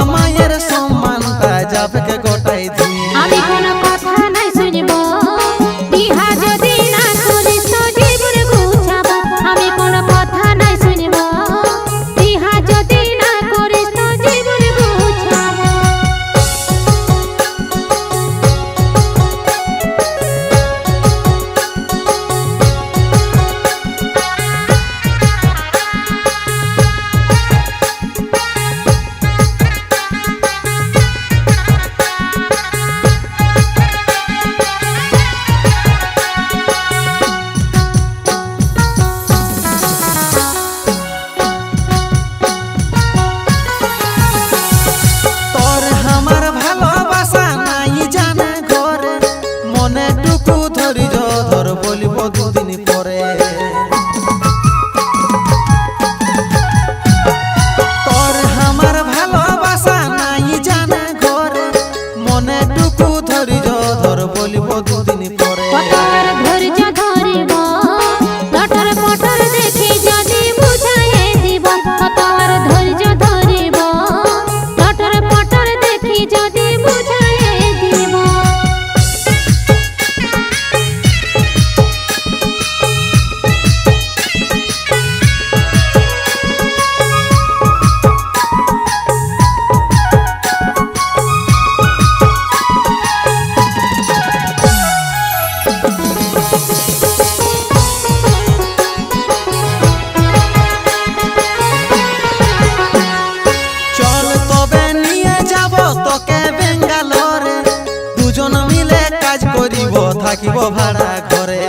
বাবা মায়ের সম্মান তা যাবে ভাড়া ঘরে।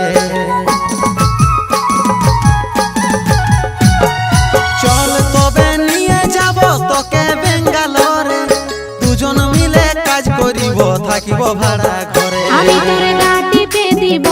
চল তবে নিয়ে যাব তোকে বেঙ্গালোরে। দুজন মিলে কাজ করিব, থাকিব ভাড়া ঘরে। আমি তোরে না দিব